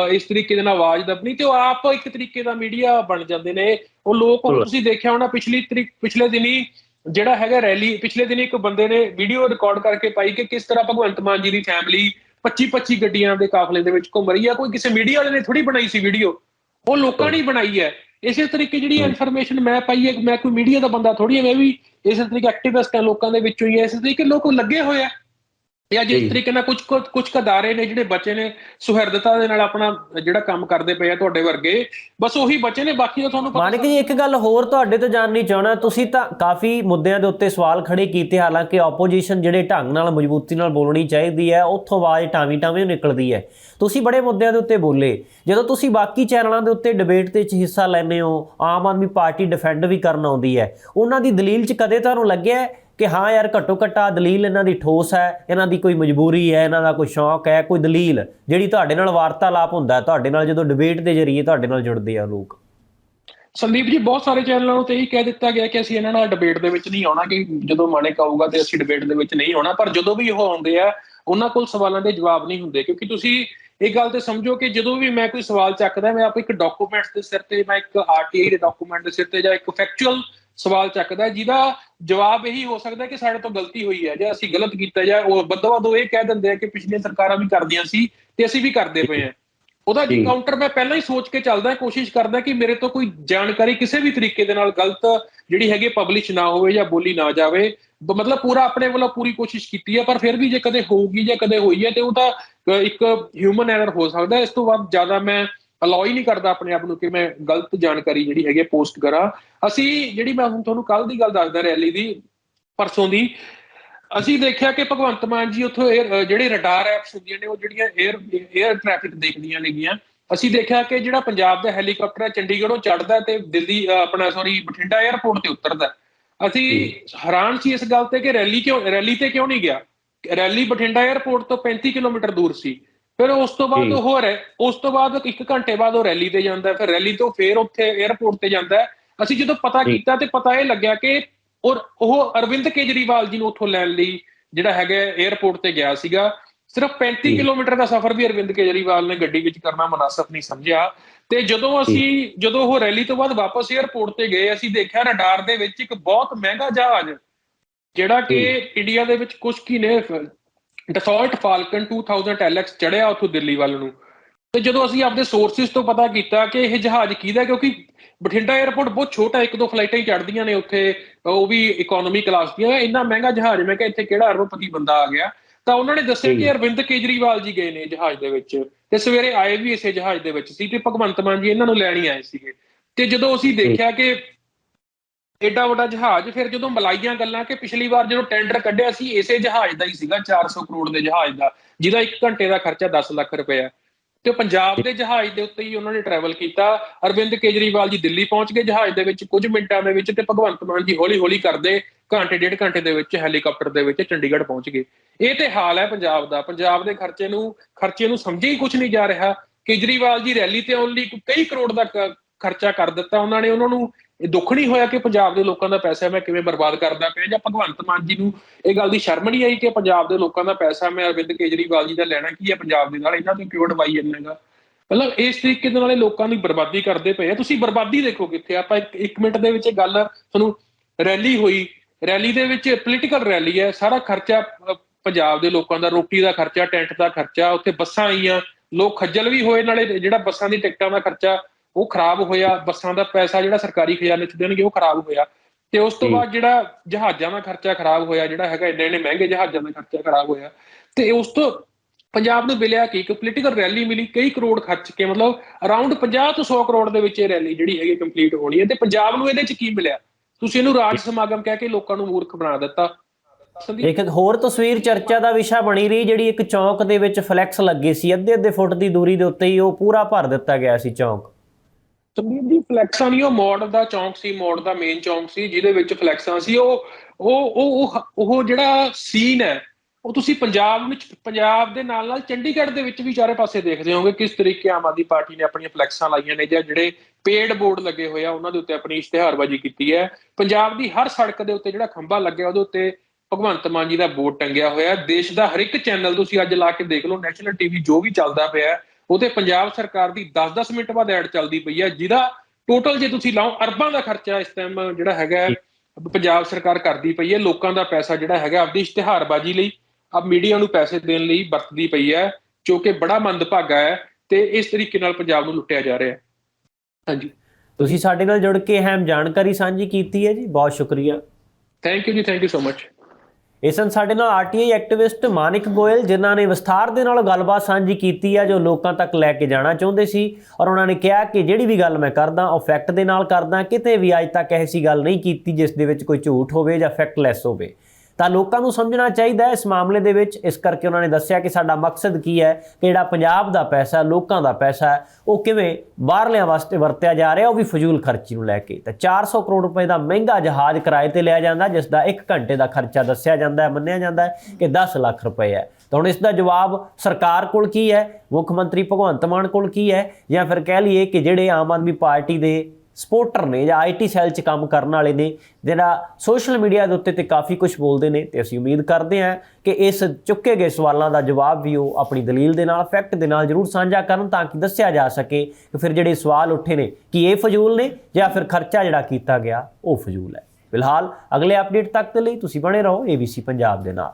ਇਸ ਤਰੀਕੇ ਦੇ ਨਾਲ ਆਵਾਜ਼ ਦੱਬਣੀ ਤੇ ਉਹ ਆਪ ਇੱਕ ਤਰੀਕੇ ਦਾ ਮੀਡੀਆ ਬਣ ਜਾਂਦੇ ਨੇ। ਉਹ ਲੋਕ। ਤੁਸੀਂ ਦੇਖਿਆ ਹੋਣਾ ਪਿਛਲੀ ਤਰੀਕ ਪਿਛਲੇ ਦਿਨੀ ਜਿਹੜਾ ਹੈਗਾ ਰੈਲੀ ਪਿਛਲੇ ਦਿਨੀ ਇੱਕ ਬੰਦੇ ਨੇ ਵੀਡੀਓ ਰਿਕਾਰਡ ਕਰਕੇ ਪਾਈ ਕਿ ਕਿਸ ਤਰ੍ਹਾਂ ਭਗਵੰਤ ਮਾਨ ਜੀ ਦੀ ਫੈਮਿਲੀ 25 25 ਗੱਡੀਆਂ ਦੇ ਕਾਫਲੇ ਦੇ ਵਿੱਚ ਘੁੰਮ ਰਹੀ ਹੈ। ਕੋਈ ਕਿਸੇ ਮੀਡੀਆ ਵਾਲੇ ਨੇ ਥੋੜੀ ਬਣਾਈ ਸੀ ਵੀਡੀਓ ਉਹ ਲੋਕਾਂ ਨੇ ਹੀ ਬਣਾਈ ਹੈ। ਇਸੇ ਤਰੀਕੇ ਜਿਹੜੀ। ਇਨਫੋਰਮੇਸ਼ਨ ਮੈਂ ਪਾਈ ਹੈ ਮੈਂ ਕੋਈ ਮੀਡੀਆ ਦਾ ਬੰਦਾ ਥੋੜੀ ਹੈ ਮੈਂ ਵੀ ਇਸੇ ਤਰੀਕੇ ਐਕਟਿਵਿਸਟ ਹਾਂ ਲੋਕਾਂ ਦੇ ਵਿੱਚੋਂ ਹੀ ਹੈ ਇਸੇ ਤਰੀਕੇ ਲੋਕ ਲੱਗੇ ਹੋਏ ਆ
ਜੀ।
ਇਸ ਤਰੀਕੇ ਨਾਲ ਕੁਝ ਕੁਝ ਕਦਾਰੇ ਨੇ ਜਿਹੜੇ ਬੱਚੇ ਨੇ ਸੁਹਿਰਦਤਾ ਦੇ ਨਾਲ ਆਪਣਾ ਜਿਹੜਾ ਕੰਮ ਕਰਦੇ ਪਏ ਆ ਤੁਹਾਡੇ ਵਰਗੇ ਬਸ ਉਹੀ ਬੱਚੇ ਨੇ ਬਾਕੀ ਤਾਂ ਤੁਹਾਨੂੰ ਪਤਾ
ਮਾਨਕ ਜੀ ਇੱਕ ਗੱਲ ਹੋਰ ਤੁਹਾਡੇ ਤੋਂ ਜਾਣਨੀ ਚਾਹਣਾ ਤੁਸੀਂ ਤਾਂ ਕਾਫੀ ਮੁੱਦਿਆਂ ਦੇ ਉੱਤੇ ਸਵਾਲ ਖੜੇ ਕੀਤੇ ਹਾਲਾਂਕਿ ਆਪੋਜੀਸ਼ਨ ਜਿਹੜੇ ਢੰਗ ਨਾਲ ਮਜ਼ਬੂਤੀ ਨਾਲ ਬੋਲਣੀ ਚਾਹੀਦੀ ਹੈ ਉੱਥੋਂ ਆਵਾਜ਼ ਟਾਵੀਂ ਟਾਵੀਂ ਨਿਕਲਦੀ ਹੈ ਤੁਸੀਂ ਬੜੇ ਮੁੱਦਿਆਂ ਦੇ ਉੱਤੇ ਬੋਲੇ ਜਦੋਂ ਤੁਸੀਂ ਬਾਕੀ ਚੈਨਲਾਂ ਦੇ ਉੱਤੇ ਡਿਬੇਟ ਦੇ ਵਿੱਚ ਹਿੱਸਾ ਲੈਂਦੇ ਹੋ ਆਮ ਆਦਮੀ ਪਾਰਟੀ ਡਿਫੈਂਡ ਵੀ ਕਰਨ ਆਉਂਦੀ ਹੈ ਉਹਨਾਂ ਦੀ ਦਲੀਲ 'ਚ ਕਦੇ ਤੁਹਾਨੂੰ ਲੱਗਿਆ ਕਿ ਹਾਂ ਯਾਰ ਘੱਟੋ ਘੱਟਾ ਦਲੀਲ ਇਹਨਾਂ ਦੀ ਠੋਸ ਹੈ, ਇਹਨਾਂ ਦੀ ਕੋਈ ਮਜਬੂਰੀ ਹੈ, ਇਹਨਾਂ ਦਾ ਕੋਈ ਸ਼ੌਕ ਹੈ, ਕੋਈ ਦਲੀਲ ਜਿਹੜੀ ਤੁਹਾਡੇ ਨਾਲ ਵਾਰਤਾਲਾਪ ਹੁੰਦਾ ਤੁਹਾਡੇ ਨਾਲ ਜਦੋਂ ਡਿਬੇਟ ਦੇ ਜ਼ਰੀਏ ਤੁਹਾਡੇ ਨਾਲ ਜੁੜਦੇ ਆ ਲੋਕ।
ਸੰਦੀਪ ਜੀ, ਬਹੁਤ ਸਾਰੇ ਚੈਨਲਾਂ ਨੂੰ ਤੇ ਇਹੀ ਕਹਿ ਦਿੱਤਾ ਗਿਆ ਕਿ ਅਸੀਂ ਇਹਨਾਂ ਨਾਲ ਡਿਬੇਟ ਦੇ ਵਿੱਚ ਨਹੀਂ ਆਉਣਾ, ਕਿ ਜਦੋਂ ਮਾਣਿਕ ਆਊਗਾ ਤੇ ਅਸੀਂ ਡਿਬੇਟ ਦੇ ਵਿੱਚ ਨਹੀਂ ਆਉਣਾ, ਪਰ ਜਦੋਂ ਵੀ ਉਹ ਆਉਂਦੇ ਆ, ਉਹਨਾਂ ਕੋਲ ਸਵਾਲਾਂ ਦੇ ਜਵਾਬ ਨਹੀਂ ਹੁੰਦੇ, ਕਿਉਂਕਿ ਤੁਸੀਂ ਇਹ ਗੱਲ ਤੇ ਸਮਝੋ ਕਿ ਜਦੋਂ ਵੀ ਮੈਂ ਕੋਈ ਸਵਾਲ ਚੱਕਦਾ, ਮੈਂ ਆਪ ਇੱਕ ਡਾਕੂਮੈਂਟਸ ਦੇ ਸਿਰ ਤੇ, ਮੈਂ ਇੱਕ ਆਰਟੀਆਈ ਦੇ ਡਾਕੂਮੈਂਟ ਦੇ ਸਿਰ ਤੇ ਜਾਂ ਇੱਕ ਫੈਕਚੁਅਲ ਸਵਾਲ ਚੱਕਦਾ ਜਿਹਦਾ ਜਵਾਬ ਇਹੀ ਹੋ ਸਕਦਾ ਕਿ ਸਾਡੇ ਤੋਂ ਗਲਤੀ ਹੋਈ ਹੈ ਜੇ ਅਸੀਂ ਗਲਤ ਕੀਤਾ ਜਾਂ ਉਹ ਬੱਦੋ ਬੱਦੋ ਇਹ ਕਹਿ ਦਿੰਦੇ ਆ ਕਿ ਪਿਛਲੀਆਂ ਸਰਕਾਰਾਂ ਵੀ ਕਰਦੀਆਂ ਸੀ ਤੇ ਅਸੀਂ ਵੀ ਕਰਦੇ ਪਏ ਹਾਂ ਉਹਦਾ। ਕਾਊਂਟਰ ਮੈਂ ਪਹਿਲਾਂ ਹੀ ਸੋਚ ਕੇ ਚੱਲਦਾ ਕੋਸ਼ਿਸ਼ ਕਰਦਾ ਕਿ ਮੇਰੇ ਤੋਂ ਕੋਈ ਜਾਣਕਾਰੀ ਕਿਸੇ ਵੀ ਤਰੀਕੇ ਦੇ ਨਾਲ ਗਲਤ ਜਿਹੜੀ ਹੈਗੀ ਪਬਲਿਸ਼ ਨਾ ਹੋਵੇ ਜਾਂ ਬੋਲੀ ਨਾ ਜਾਵੇ ਮਤਲਬ ਪੂਰਾ ਆਪਣੇ ਵੱਲੋਂ ਪੂਰੀ ਕੋਸ਼ਿਸ਼ ਕੀਤੀ ਹੈ ਪਰ ਫਿਰ ਵੀ ਜੇ ਕਦੇ ਹੋਊਗੀ ਜਾਂ ਕਦੇ ਹੋਈ ਹੈ ਤੇ ਉਹ ਤਾਂ ਇੱਕ ਹਿਊਮਨ ਐਰਰ ਹੋ ਸਕਦਾ। ਇਸ ਤੋਂ ਬਾਅਦ ਜ਼ਿਆਦਾ ਮੈਂ ਅਲਾਉ ਹੀ ਨਹੀਂ ਕਰਦਾ ਆਪਣੇ ਆਪ ਨੂੰ ਕਿ ਮੈਂ ਗਲਤ ਜਾਣਕਾਰੀ ਜਿਹੜੀ ਹੈਗੀ ਪੋਸਟ ਕਰਾਂ। ਅਸੀਂ ਜਿਹੜੀ ਮੈਂ ਹੁਣ ਤੁਹਾਨੂੰ ਕੱਲ ਦੀ ਗੱਲ ਦੱਸਦਾ ਰੈਲੀ ਦੀ ਪਰਸੋਂ ਦੀ ਅਸੀਂ ਦੇਖਿਆ ਕਿ ਭਗਵੰਤ ਮਾਨ ਜੀ ਉੱਥੋਂ 에ਅਰ ਜਿਹੜੇ ਰਡਾਰ ਐਪਸ ਹੁੰਦੀਆਂ ਨੇ ਉਹ ਜਿਹੜੀਆਂ 에ਅਰ 에ਅਰ ਟ੍ਰੈਫਿਕ ਦੇਖਦੀਆਂ ਨੇਗੀਆਂ। ਅਸੀਂ ਦੇਖਿਆ ਕਿ ਜਿਹੜਾ ਪੰਜਾਬ ਦਾ ਹੈਲੀਕਾਪਟਰ ਹੈ ਚੰਡੀਗੜ੍ਹੋਂ ਚੜਦਾ ਤੇ ਦਿੱਲੀ ਆਪਣਾ ਸੌਰੀ ਬਠਿੰਡਾ 에ਅਰਪੋਰਟ ਤੇ ਉਤਰਦਾ। ਅਸੀਂ ਹੈਰਾਨ ਸੀ ਇਸ ਗੱਲ ਤੇ ਕਿ ਰੈਲੀ ਕਿਉਂ ਰੈਲੀ ਤੇ ਕਿਉਂ ਨਹੀਂ ਗਿਆ? ਰੈਲੀ ਬਠਿੰਡਾ 에ਅਰਪੋਰਟ ਤੋਂ 35 ਕਿਲੋਮੀਟਰ ਦੂਰ ਸੀ। ਫਿਰ ਉਸ ਤੋਂ ਬਾਅਦ ਉਹ ਹੋਰ ਹੈ ਉਸ ਤੋਂ ਬਾਅਦ ਇੱਕ ਘੰਟੇ ਬਾਅਦ ਉਹ ਰੈਲੀ ਤੇ ਜਾਂਦਾ ਫਿਰ ਰੈਲੀ ਤੋਂ ਫਿਰ ਉੱਥੇ 에어ਪੋਰਟ ਤੇ ਜਾਂਦਾ ਅਸੀਂ ਜਦੋਂ ਪਤਾ ਕੀਤਾ ਤੇ ਪਤਾ ਇਹ ਲੱਗਿਆ ਕਿ ਔਰ ਉਹ ਅਰਵਿੰਦ ਕੇਜਰੀਵਾਲ ਜੀ ਨੂੰ ਉੱਥੋਂ ਲੈਣ ਲਈ ਜਿਹੜਾ ਹੈਗਾ 에어ਪੋਰਟ ਤੇ ਗਿਆ ਸੀਗਾ। ਸਿਰਫ 35 ਕਿਲੋਮੀਟਰ ਦਾ ਸਫ਼ਰ ਵੀ ਅਰਵਿੰਦ ਕੇਜਰੀਵਾਲ ਨੇ ਗੱਡੀ ਵਿੱਚ ਕਰਨਾ ਮناسب ਨਹੀਂ ਸਮਝਿਆ। ਤੇ ਜਦੋਂ ਅਸੀਂ ਜਦੋਂ ਉਹ ਰੈਲੀ ਤੋਂ ਬਾਅਦ ਵਾਪਸ 에어ਪੋਰਟ ਤੇ ਗਏ ਅਸੀਂ ਦੇਖਿਆ ਰਡਾਰ ਦੇ ਵਿੱਚ ਇੱਕ ਬਹੁਤ ਮਹਿੰਗਾ ਜਹਾਜ਼ ਜਿਹੜਾ ਕਿ ਇੰਡੀਆ ਦੇ ਵਿੱਚ ਕੁਛ ਕੀ ਨੇ ਡਸੌਲਟ ਫਾਲਕਨ 2000 LX ਚੜਿਆ ਉੱਥੋਂ ਦਿੱਲੀ ਵੱਲ ਨੂੰ। ਤੇ ਜਦੋਂ ਅਸੀਂ ਆਪਦੇ ਸੋਰਸਿਸ ਤੋਂ ਪਤਾ ਕੀਤਾ ਕਿ ਇਹ ਜਹਾਜ਼ ਕਿਹਦਾ ਕਿਉਂਕਿ ਬਠਿੰਡਾ 에ਅਰਪੋਰਟ ਬਹੁਤ ਛੋਟਾ ਇੱਕ ਦੋ ਫਲਾਈਟਾਂ ਹੀ ਚੜਦੀਆਂ ਨੇ ਉੱਥੇ ਉਹ ਵੀ ਇਕਨੋਮੀ ਕਲਾਸ ਦੀਆਂ। ਇੰਨਾ ਮਹਿੰਗਾ ਜਹਾਜ਼ ਮੈਂ ਕਿਹਾ ਇੱਥੇ ਕਿਹੜਾ ਅਰਬਪਤੀ ਬੰਦਾ ਆ ਗਿਆ। ਤਾਂ ਉਹਨਾਂ ਨੇ ਦੱਸਿਆ। ਕਿ ਅਰਵਿੰਦ ਕੇਜਰੀਵਾਲ ਜੀ ਗਏ ਨੇ ਜਹਾਜ਼ ਦੇ ਵਿੱਚ। ਤੇ ਸਵੇਰੇ ਆਏ ਵੀ ਇਸੇ ਜਹਾਜ਼ ਦੇ ਵਿੱਚ ਸੀ ਤੇ ਭਗਵੰਤ ਮਾਨ ਜੀ ਇਹਨਾਂ ਨੂੰ ਲੈਣ ਹੀ ਆਏ ਸੀਗੇ। ਤੇ ਜਦੋਂ ਅਸੀਂ ਦੇਖਿਆ ਕਿ ਐਡਾ ਵੱਡਾ ਜਹਾਜ਼, ਫਿਰ ਜਦੋਂ ਮਲਾਈਆਂ ਗੱਲਾਂ ਕਿ ਪਿਛਲੀ ਵਾਰ ਜਦੋਂ ਟੈਂਡਰ ਕੱਢਿਆ ਸੀ, ਇਸੇ ਜਹਾਜ਼ ਦਾ ਹੀ ਸੀਗਾ 400 ਕਰੋੜ ਦੇ ਜਹਾਜ਼ ਦਾ, ਜਿਹਦਾ 1 ਘੰਟੇ ਦਾ ਖਰਚਾ 10 ਲੱਖ ਰੁਪਏ ਆ ਤੇ ਪੰਜਾਬ ਦੇ ਜਹਾਜ਼ ਦੇ ਉੱਤੇ ਹੀ ਉਹਨਾਂ ਨੇ ਟਰੈਵਲ ਕੀਤਾ। ਅਰਵਿੰਦ ਕੇਜਰੀਵਾਲ ਜੀ ਦਿੱਲੀ ਪਹੁੰਚ ਗਏ ਜਹਾਜ਼ ਦੇ ਵਿੱਚ ਕੁਝ ਮਿੰਟਾਂ ਦੇ ਵਿੱਚ ਤੇ ਭਗਵੰਤ ਮਾਨ ਜੀ ਹੌਲੀ ਹੌਲੀ ਕਰਦੇ, ਘੰਟੇ, ਡੇਢ ਘੰਟੇ ਦੇ ਵਿੱਚ ਹੈਲੀਕਾਪਟਰ ਦੇ ਵਿੱਚ ਚੰਡੀਗੜ੍ਹ ਪਹੁੰਚ ਗਏ। ਇਹ ਤੇ ਹਾਲ ਹੈ ਪੰਜਾਬ ਦਾ। ਪੰਜਾਬ ਦੇ ਖਰਚੇ ਨੂੰ ਖਰਚੇ ਨੂੰ ਸਮਝੇ ਹੀ ਕੁਝ ਨਹੀਂ ਜਾ ਰਿਹਾ। ਕੇਜਰੀਵਾਲ ਜੀ ਰੈਲੀ ਤੇ ਆਉਣ ਲਈ ਕਈ ਕਰੋੜ ਦਾ ਖਰਚਾ ਕਰ ਦਿੱਤਾ ਉਹਨਾਂ ਨੇ। ਉਹਨਾਂ ਨੂੰ ਇਹ ਦੁੱਖ ਨਹੀਂ ਹੋਇਆ ਕਿ ਪੰਜਾਬ ਦੇ ਲੋਕਾਂ ਦਾ ਪੈਸਾ ਮੈਂ ਕਿਵੇਂ ਬਰਬਾਦ ਕਰਦਾ ਪਿਆ ਜਾਂ ਭਗਵੰਤ ਮਾਨ ਜੀ ਨੂੰ ਇਹ ਗੱਲ ਦੀ ਸ਼ਰਮ ਨਹੀਂ ਆਈ ਕਿ ਪੰਜਾਬ ਦੇ ਲੋਕਾਂ ਦਾ ਪੈਸਾ ਮੈਂ ਅਰਵਿੰਦ ਕੇਜਰੀਵਾਲ ਜੀ ਦਾ ਲੈਣਾ ਕੀ ਹੈ ਪੰਜਾਬ ਦੇ ਨਾਲ? ਇਹਨਾਂ ਤੋਂ ਕਿਉਂ ਡਵਾਈ ਜਾਂਦਾਗਾ ਮਤਲਬ ਇਸ ਤਰੀਕੇ ਦੇ ਨਾਲ ਇਹ ਲੋਕਾਂ ਦੀ ਬਰਬਾਦੀ ਕਰਦੇ ਪਏ ਆ। ਤੁਸੀਂ ਬਰਬਾਦੀ ਦੇਖੋ ਕਿੱਥੇ ਆਪਾਂ ਇੱਕ ਇੱਕ ਮਿੰਟ ਦੇ ਵਿੱਚ ਇਹ ਗੱਲ ਤੁਹਾਨੂੰ ਰੈਲੀ ਹੋਈ। ਰੈਲੀ ਦੇ ਵਿੱਚ ਪੋਲੀਟੀਕਲ ਰੈਲੀ ਹੈ। ਸਾਰਾ ਖਰਚਾ ਪੰਜਾਬ ਦੇ ਲੋਕਾਂ ਦਾ, ਰੋਟੀ ਦਾ ਖਰਚਾ, ਟੈਂਟ ਦਾ ਖਰਚਾ, ਉੱਥੇ ਬੱਸਾਂ ਆਈਆਂ। ਲੋਕ ਖੱਜਲ ਵੀ ਹੋਏ। ਨਾਲੇ ਜਿਹੜਾ ਬੱਸਾਂ ਦੀ ਟਿਕਟਾਂ ਦਾ ਖਰਚਾ ਉਹ ਖਰਾਬ ਹੋਇਆ ਬੱਸਾਂ ਦਾ ਪੈਸਾ ਜਿਹੜਾ ਸਰਕਾਰੀ ਖਜ਼ਾਨੇ ਚ ਦੇਣਗੇ ਉਹ ਖਰਾਬ ਹੋਇਆ। ਤੇ ਉਸ ਤੋਂ। ਬਾਅਦ ਜਿਹੜਾ ਜਹਾਜ਼ਾਂ ਦਾ ਖਰਚਾ ਖਰਾਬ ਹੋਇਆ ਜਿਹੜਾ ਹੈਗਾ ਇੰਨੇ ਇੰਨੇ ਮਹਿੰਗੇ ਜਹਾਜ਼ਾਂ ਦਾ ਖਰਚਾ ਖਰਾਬ ਹੋਇਆ ਤੇ ਉਸ ਤੋਂ ਪੰਜਾਬ ਨੂੰ ਮਿਲਿਆ ਕਿ? ਇੱਕ ਪੋਲੀਟੀਕਲ ਰੈਲੀ ਮਿਲੀ ਕਈ ਕਰੋੜ ਖਰਚ ਕੇ ਮਤਲਬ ਅਰਾਊਂਡ 50 ਤੋਂ 100 ਕਰੋੜ ਦੇ ਵਿੱਚ ਇਹ ਰੈਲੀ ਜਿਹੜੀ ਹੈਗੀ ਕੰਪਲੀਟ ਹੋਣੀ ਹੈ। ਤੇ ਪੰਜਾਬ ਨੂੰ ਇਹਦੇ ਚ ਕੀ ਮਿਲਿਆ? ਤੁਸੀਂ ਇਹਨੂੰ ਰਾਜ ਸਮਾਗਮ ਕਹਿ ਕੇ ਲੋਕਾਂ ਨੂੰ ਮੂਰਖ ਬਣਾ ਦਿੱਤਾ।
ਇੱਕ ਹੋਰ ਤਸਵੀਰ ਚਰਚਾ ਦਾ ਵਿਸ਼ਾ ਬਣੀ ਰਹੀ ਜਿਹੜੀ ਇੱਕ ਚੌਂਕ ਦੇ ਵਿੱਚ ਫਲੈਕਸ ਲੱਗੇ ਸੀ ਅੱਧੇ ਅੱਧੇ ਫੁੱਟ ਦੀ ਦੂਰੀ ਦੇ ਉੱਤੇ ਹੀ ਉਹ ਪੂਰਾ ਭਰ ਦਿੱਤਾ ਗਿਆ ਸੀ ਚੌਂਕ।
ਸੰਦੀਪ ਜੀ ਫਲੈਕਸਾਂ ਨਹੀਂ ਉਹ ਮੋੜ ਦਾ ਚੌਂਕ ਸੀ ਮੋੜ ਦਾ ਮੇਨ ਚੌਂਕ ਸੀ, ਜਿਹਦੇ ਵਿੱਚ ਫਲੈਕਸਾਂ ਸੀ। ਉਹ ਉਹ ਉਹ, ਉਹ- ਜਿਹੜਾ ਸੀਨ ਹੈ, ਉਹ ਤੁਸੀਂ ਪੰਜਾਬ ਵਿੱਚ, ਪੰਜਾਬ ਦੇ ਨਾਲ ਨਾਲ ਚੰਡੀਗੜ੍ਹ ਦੇ ਵਿੱਚ ਵੀ ਚਾਰੇ ਪਾਸੇ ਦੇਖਦੇ ਹੋਗੇ ਕਿਸ ਤਰੀਕੇ ਆਮ ਆਦਮੀ ਪਾਰਟੀ ਨੇ ਆਪਣੀਆਂ ਫਲੈਕਸਾਂ ਲਾਈਆਂ ਨੇ ਜਾਂ ਜਿਹੜੇ ਪੇਡ ਬੋਰਡ ਲੱਗੇ ਹੋਏ ਆ, ਉਹਨਾਂ ਦੇ ਉੱਤੇ ਆਪਣੀ ਇਸ਼ਤਿਹਾਰਬਾਜ਼ੀ ਕੀਤੀ ਹੈ। ਪੰਜਾਬ ਦੀ ਹਰ ਸੜਕ ਦੇ ਉੱਤੇ ਜਿਹੜਾ ਖੰਭਾ ਲੱਗਿਆ, ਉਹਦੇ ਉੱਤੇ ਭਗਵੰਤ ਮਾਨ ਜੀ ਦਾ ਬੋਰਡ ਟੰਗਿਆ ਹੋਇਆ। ਦੇਸ਼ ਦਾ ਹਰ ਇੱਕ ਚੈਨਲ ਤੁਸੀਂ ਅੱਜ ਲਾ ਕੇ ਦੇਖ ਲਓ ਨੈਸ਼ਨਲ ਟੀਵੀ ਜੋ ਵੀ ਚੱਲਦਾ ਪਿਆ ਹੈ, ਉਹਤੇ ਪੰਜਾਬ ਸਰਕਾਰ ਦੀ 10-10 ਮਿੰਟ ਬਾਅਦ ਐਡ ਚੱਲਦੀ ਪਈ ਹੈ ਜਿਹਦਾ ਟੋਟਲ ਜੇ ਤੁਸੀਂ ਲਾਓ ਅਰਬਾਂ ਦਾ ਖਰਚਾ ਇਸ ਟਾਈਮ ਜਿਹੜਾ ਹੈਗਾ ਪੰਜਾਬ ਸਰਕਾਰ ਕਰਦੀ ਪਈ ਹੈ ਲੋਕਾਂ ਦਾ ਪੈਸਾ ਜਿਹੜਾ ਹੈਗਾ ਆਪਦੀ ਇਸ਼ਤਿਹਾਰਬਾਜ਼ੀ ਲਈ ਆਪ ਮੀਡੀਆ ਨੂੰ ਪੈਸੇ ਦੇਣ ਲਈ ਵਰਤਦੀ ਪਈ ਹੈ ਜੋ ਕਿ ਬੜਾ ਮੰਦਭਾਗਾ ਹੈ ਤੇ ਇਸ ਤਰੀਕੇ ਨਾਲ ਪੰਜਾਬ ਨੂੰ ਲੁੱਟਿਆ ਜਾ ਰਿਹਾ ਹੈ। ਹਾਂਜੀ।
ਤੁਸੀਂ ਸਾਡੇ ਨਾਲ ਜੁੜ ਕੇ ਅਹਿਮ ਜਾਣਕਾਰੀ ਸਾਂਝੀ ਕੀਤੀ ਹੈ ਜੀ ਬਹੁਤ ਸ਼ੁਕਰੀਆ।
ਥੈਂਕ ਯੂ ਜੀ ਥੈਂਕ ਯੂ ਸੋ ਮਚ
ਇਸ ਹਨ ਸਾਡੇ ਨਾਲ ਆਰਟੀਆਈ ਐਕਟਿਵਿਸਟ ਮਾਨਿਕ ਗੋਇਲ, ਜਿਨ੍ਹਾਂ ਨੇ ਵਿਸਥਾਰ ਦੇ ਨਾਲ ਗੱਲਬਾਤ ਸਾਂਝੀ ਕੀਤੀ ਹੈ ਜੋ ਲੋਕਾਂ ਤੱਕ ਲੈ ਕੇ ਜਾਣਾ ਚਾਹੁੰਦੇ ਸੀ। ਔਰ ਉਹਨਾਂ ਨੇ ਕਿਹਾ ਕਿ ਜਿਹੜੀ ਵੀ ਗੱਲ ਮੈਂ ਕਰਦਾ, ਉਹ ਫੈਕਟ ਦੇ ਨਾਲ ਕਰਦਾ। ਕਿਤੇ ਵੀ ਅੱਜ ਤੱਕ ਐਸੀ ਗੱਲ ਨਹੀਂ ਕੀਤੀ, ਜਿਸ ਦੇ ਵਿੱਚ ਕੋਈ ਝੂਠ ਹੋਵੇ ਜਾਂ ਫੈਕਟਲੈਸ ਹੋਵੇ। ਤਾਂ ਲੋਕਾਂ ਨੂੰ ਸਮਝਣਾ ਚਾਹੀਦਾ ਹੈ ਇਸ ਮਾਮਲੇ ਦੇ ਵਿੱਚ। ਇਸ ਕਰਕੇ ਉਹਨਾਂ ਨੇ ਦੱਸਿਆ ਕਿ ਸਾਡਾ ਮਕਸਦ ਕੀ ਹੈ ਕਿ ਜਿਹੜਾ ਪੰਜਾਬ ਦਾ ਪੈਸਾ, ਲੋਕਾਂ ਦਾ ਪੈਸਾ ਹੈ, ਉਹ ਕਿਵੇਂ ਬਾਹਰਲਿਆਂ ਵਾਸਤੇ ਵਰਤਿਆ ਜਾ ਰਿਹਾ, ਉਹ ਵੀ ਫਜ਼ੂਲ ਖਰਚੀ ਨੂੰ ਲੈ ਕੇ। ਤਾਂ 400 ਕਰੋੜ ਰੁਪਏ ਦਾ ਮਹਿੰਗਾ ਜਹਾਜ਼ ਕਿਰਾਏ ਤੇ ਲਿਆ ਜਾਂਦਾ, ਜਿਸ ਦਾ 1 ਘੰਟੇ ਦਾ ਖਰਚਾ ਦੱਸਿਆ ਜਾਂਦਾ ਹੈ, ਮੰਨਿਆ ਜਾਂਦਾ ਹੈ ਕਿ 10 ਲੱਖ ਰੁਪਏ ਹੈ। ਤਾਂ ਹੁਣ ਇਸ ਦਾ ਜਵਾਬ ਸਰਕਾਰ ਕੋਲ ਕੀ ਹੈ? ਮੁੱਖ ਮੰਤਰੀ ਭਗਵੰਤ ਮਾਨ ਕੋਲ ਕੀ ਹੈ? ਜਾਂ ਫਿਰ ਕਹਿ ਲਈਏ ਕਿ ਜਿਹੜੇ ਆਮ ਆਦਮੀ ਪਾਰਟੀ ਦੇ ਸਪੋਰਟਰ ਨੇ ਜਾਂ ਆਈਟੀ ਸੈੱਲ 'ਚ ਕੰਮ ਕਰਨ ਵਾਲੇ ਨੇ, ਜਿਹੜਾ ਸੋਸ਼ਲ ਮੀਡੀਆ ਦੇ ਉੱਤੇ ਤੇ ਕਾਫੀ ਕੁਝ ਬੋਲਦੇ ਨੇ, ਤੇ ਅਸੀਂ ਉਮੀਦ ਕਰਦੇ ਹਾਂ ਕਿ ਇਸ ਚੁੱਕੇ ਗਏ ਸਵਾਲਾਂ ਦਾ ਜਵਾਬ ਵੀ ਉਹ ਆਪਣੀ ਦਲੀਲ ਦੇ ਨਾਲ, ਫੈਕਟ ਦੇ ਨਾਲ ਜ਼ਰੂਰ ਸਾਂਝਾ ਕਰਨ ਤਾਂ ਕਿ ਦੱਸਿਆ ਜਾ ਸਕੇ ਕਿ ਫਿਰ ਜਿਹੜੇ ਸਵਾਲ ਉੱਠੇ ਨੇ, ਕਿ ਇਹ ਫਜ਼ੂਲ ਨੇ ਜਾਂ ਫਿਰ ਖਰਚਾ ਜਿਹੜਾ ਕੀਤਾ ਗਿਆ, ਉਹ ਫਜ਼ੂਲ ਹੈ। ਫਿਲਹਾਲ ਅਗਲੇ ਅਪਡੇਟ ਤੱਕ ਦੇ ਲਈ ਤੁਸੀਂ ਬਣੇ ਰਹੋ ABC ਪੰਜਾਬ ਦੇ ਨਾਲ।